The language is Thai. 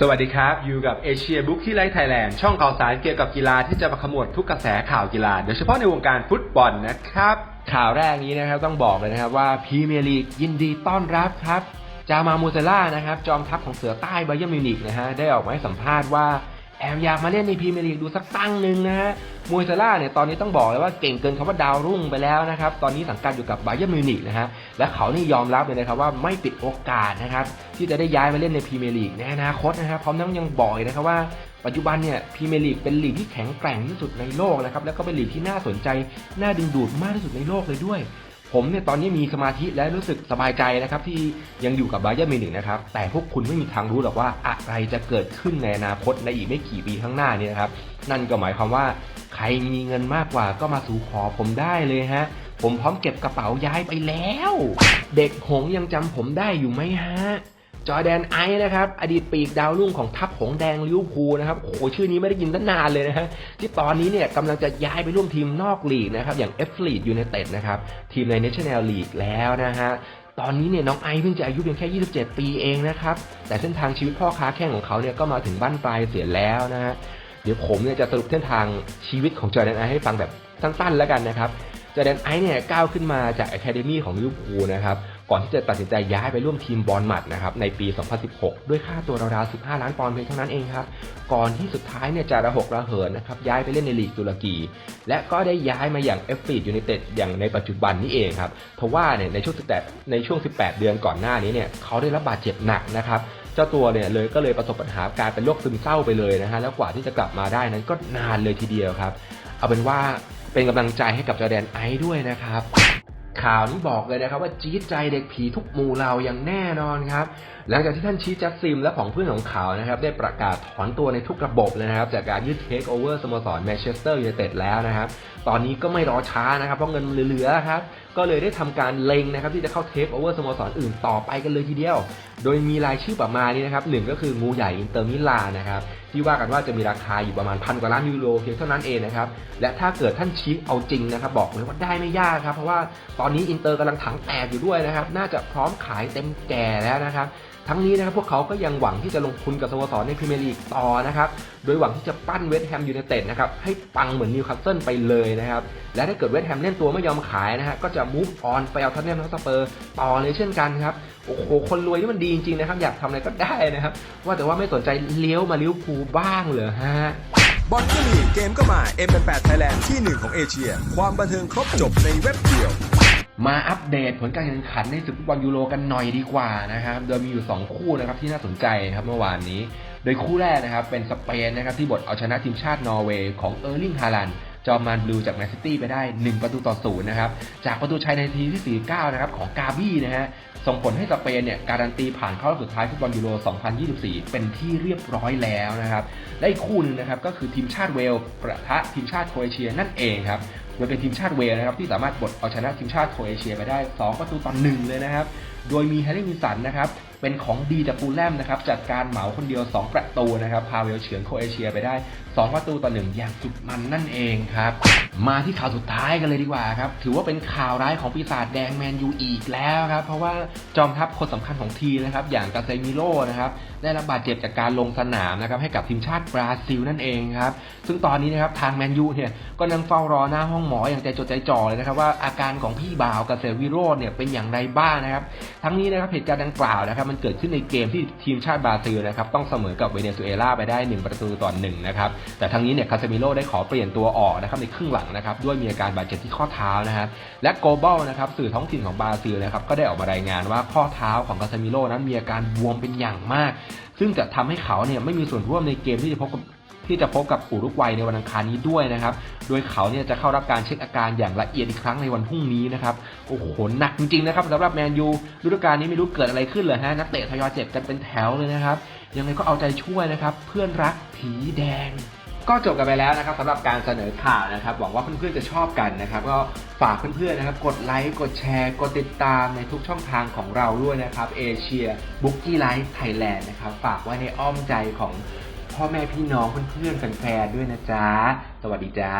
สวัสดีครับ อยู่กับเอเชียบุ๊กที่ไลท์ไทยแลนด์ช่องข่าวสารเกี่ยวกับกีฬาที่จะมาขมวดทุกกระแสข่าวกีฬา โดยเฉพาะในวงการฟุตบอลนะครับ ข่าวแรกนี้นะครับต้องบอกเลยนะครับว่าพรีเมียร์ลีกยินดีต้อนรับครับ จามามูเซล่านะครับ จอมทัพของเสือใต้ไบเยร์มิวนิกนะฮะได้ออกมาให้สัมภาษณ์ว่า แอบอยากมาเล่นในพรีเมียร์ลีกดูสักตั้งหนึ่งนะฮะมูเซล่าเนี่ยตอนนี้ต้องบอกเลยว่าเก่งเกินคำว่าดาวรุ่งไปแล้วนะครับ ตอนนี้สังกัดอยู่กับไบเยร์มิวนิกนะฮะ และเขานี่ยอมรับเลยนะครับว่าไม่ปิดโอกาสนะครับที่จะได้ย้ายมาเล่นในพรีเมียร์ลีกในอนาคตนะครับพร้อมทั้งยังบอกนะครับว่าปัจจุบันเนี่ยพรีเมียร์ลีกเป็นลีกที่แข็งแกร่งที่สุดในโลกนะครับแล้วก็เป็นลีกที่น่าสนใจน่าดึงดูดมากที่สุดในโลกเลยด้วย ผมเนี่ยตอนนี้มีสมาธิและรู้สึกสบายใจนะครับ ที่ยังอยู่กับบาเยอร์มิวนิกนะครับ แต่พวกคุณไม่มีทางรู้หรอกว่าอะไรจะเกิดขึ้นในอนาคตในอีกไม่กี่ปีข้างหน้านี้นะครับ นั่นก็หมายความว่าใครมีเงินมากกว่าก็มาสู่ขอผมได้เลยฮะ ผมพร้อมเก็บกระเป๋าย้ายไปแล้ว เด็กหงยังจำผมได้อยู่ไหมฮะ จอร์แดนไอนะครับ อดีตปีกดาวรุ่งของทัพหงแดงลิเวอร์พูลนะครับ โอ้โห ชื่อนี้ไม่ได้ยินตั้งนานเลยนะฮะ ที่ตอนนี้เนี่ยกำลังจะย้ายไปร่วมทีมนอกลีกนะครับ อย่างเอฟลีดยูไนเต็ดนะครับ ทีมในเนชั่นแนลลีกแล้วนะฮะตอนนี้เนี่ยน้องไอซ์เพิ่งจะอายุเพียงแค่ 27 ปีเองนะครับ แต่เส้นทางชีวิตพ่อค้าแข่งของเขาเนี่ยก็มาถึงบ้านปลายเสียแล้วนะฮะ เดี๋ยวผมเนี่ยจะสรุปเส้นทางชีวิตของจอร์แดนไอซ์ให้ฟังแบบสั้นๆแล้วกันนะครับจอร์แดนไอซ์เนี่ยก้าวขึ้นมาจากอะคาเดมี่ของลิเวอร์พูลนะครับ ก่อนที่จะตัดสินใจย้ายไปร่วมทีมบอลหมัดนะครับในปี 2016 ด้วยค่าตัวราวๆ 15 ล้านปอนด์เพียงเท่านั้นเองครับ ก่อนที่สุดท้ายเนี่ยจะระหกระเหินนะครับย้ายไปเล่นในลีกตุรกี และก็ได้ย้ายมาอย่างเอฟฟีดยูไนเต็ดอย่างในปัจจุบันนี้เองครับทว่าเนี่ยในช่วง18ในช่วง 18 เดือนก่อนหน้านี้เนี่ยเขาได้รับบาดเจ็บหนักนะครับเจ้าตัวเนี่ยเลยก็เลยประสบปัญหาการเป็นโรคซึมเศร้าไปเลยนะฮะแล้วกว่าที่จะกลับมาได้นั้นก็นานเลยทีเดียวครับ เอาเป็นว่าเป็นกำลังใจให้กับจอแดนไอซ์ด้วยนะครับ ข่าวนี้บอกเลยนะครับว่าจี๊ดใจเด็กผีทุกหมู่เราอย่างแน่นอนครับ หลังจากที่ท่านชีจัสซิมและของเพื่อนของเขานะครับได้ประกาศถอนตัวในทุกระบบเลยนะครับ จากการยึดเทคโอเวอร์สโมสรแมนเชสเตอร์ยูไนเต็ดแล้วนะครับ ตอนนี้ก็ไม่รอช้านะครับเพราะเงินเหลือๆครับ ก็เลยได้ทำการเล็งนะครับที่จะเข้าเทคโอเวอร์สโมสรอื่นต่อไปกันเลยทีเดียว โดยมีรายชื่อประมาณนี้นะครับหนึ่งก็คืองูใหญ่อินเตอร์มิลานนะครับที่ว่ากันว่าจะมีราคาอยู่ประมาณพันกว่าล้านยูโรเพียงเท่านั้นเองนะครับและถ้าเกิดท่านชี้เอาจริงนะครับบอกเลยว่าได้ไม่ยากครับเพราะว่าตอนนี้อินเตอร์กำลังถังแตกอยู่ด้วยนะครับน่าจะพร้อมขายเต็มแก่แล้วนะครับทั้งนี้นะครับพวกเขาก็ยังหวังที่จะลงทุนกับสโมสรในพรีเมียร์ลีกต่อนะครับ โดยหวังที่จะปั้นเวสต์แฮมยูไนเต็ดนะครับให้ปังเหมือนนิวคาสเซิลไปเลยนะครับ และถ้าเกิดเวสต์แฮมเล่นตัวไม่ยอมขายนะฮะก็จะมูฟออนไปเอาทันเนมทัสเปอร์ต่อเลยเช่นกันครับโอ้โหคนรวยนี่มันดีจริงๆนะครับ อยากทำอะไรก็ได้นะครับ ว่าแต่ว่าไม่สนใจเลี้ยวมาลิเวอร์พูลบ้างเหรอฮะบอลก็มีเกมก็มา M8 Thailand ที่หนึ่งของเอเชีย ความบันเทิงครบจบในเว็บเดียว มาอัปเดตผลการแข่งขันในศึกฟุตบอลยูโรกันหน่อยดีกว่านะครับ โดยมีอยู่ 2 คู่นะครับที่น่าสนใจครับเมื่อวานนี้ โดยคู่แรกนะครับเป็นสเปนนะครับที่บทเอาชนะทีมชาตินอร์เวย์ของเออร์ลิงฮาลัน จอมมานบลูจากแมนซิตี้ไปได้ 1 ประตูต่อศูนย์นะครับ จากประตูชัยในทีที่ 49 นะครับ ของกาบี้นะฮะ ส่งผลให้สเปนเนี่ย การันตีผ่านเข้ารอบสุดท้ายฟุตบอลยูโร 2024 เป็นที่เรียบร้อยแล้วนะครับ และอีกคู่หนึงนะครับ ก็คือทีมชาติเวลประทะทีมชาติโครเอเชียนั่นเองครับโดยเป็นทีมชาติเวลนะครับที่สามารถบดเอาชนะทีมชาติโครเอเชียไปได้ 2 ประตูต่อหนึ่งเลยนะครับ โดยมีแฮร์รี่วินสันนะครับ เป็นของดีจากฟูลแลมนะครับจัดการเหมาคนเดียว 2 ประตูนะครับพาเวลเฉือนโคเอเชียไปได้ 2 ประตูต่อหนึ่งอย่างสุดมันนั่นเองครับมาที่ข่าวสุดท้ายกันเลยดีกว่าครับถือว่าเป็นข่าวร้ายของปีศาจแดงแมนยูอีกแล้วครับเพราะว่าจอมทัพคนสำคัญของทีนะครับอย่างกาเซมิโร่นะครับได้รับบาดเจ็บจากการลงสนามนะครับให้กับทีมชาติบราซิลนั่นเองครับซึ่งตอนนี้นะครับทางแมนยูเนี่ยก็นั่งเฝ้ารอหน้าห้องหมออย่างใจจดใจจ่อเลยนะครับว่าอาการของพี่บ่าวกาเซมิโร่เนี่ยเป็นอย่างไรบ้างนะครับ ทั้งนี้นะครับเหตุการณ์ดังกล่าวนะครับมันเกิดขึ้นในเกมที่ทีมชาติบราซิลนะครับต้องเสมอกับเวเนซุเอลาไปได้ 1 ประตูต่อหนึ่งนะครับแต่ทั้งนี้เนี่ยคาเซมิโลได้ขอเปลี่ยนตัวออกนะครับในครึ่งหลังนะครับด้วยมีอาการบาดเจ็บที่ข้อเท้านะครับและโกลบอลนะครับสื่อท้องถิ่นของบราซิลนะครับก็ได้ออกมารายงานว่าข้อเท้าของคาเซมิโลนั้นมีอาการบวมเป็นอย่างมาก ซึ่งจะทำให้เขาเนี่ยไม่มีส่วนร่วมในเกมที่จะพบกับ ที่จะพบกับอุรุกวัยในวันอังคารนี้ด้วยนะครับ โดยเขาเนี่ยจะเข้ารับการเช็คอาการอย่างละเอียดอีกครั้งในวันพรุ่งนี้นะครับ โอ้โห หนักจริงๆนะครับสำหรับแมนยูฤดูกาลนี้ไม่รู้เกิดอะไรขึ้นเลยฮะ นักเตะทยอยเจ็บกันเป็นแถวเลยนะครับ ยังไงก็เอาใจช่วยนะครับ เพื่อนรักผีแดงก็จบกันไปแล้วนะครับสำหรับการเสนอข่าวนะครับหวังว่าเพื่อนๆจะชอบกันนะครับก็ฝากเพื่อนๆนะครับกดไลค์กดแชร์กดติดตามในทุกช่องทางของเราด้วยนะครับเอเชียบุ๊กี้ไลฟ์ไทยแลนด์นะครับฝากไว้ในอ้อมใจของ พ่อแม่พี่น้องเพื่อนๆแฟนๆด้วยนะจ๊ะ สวัสดีจ้า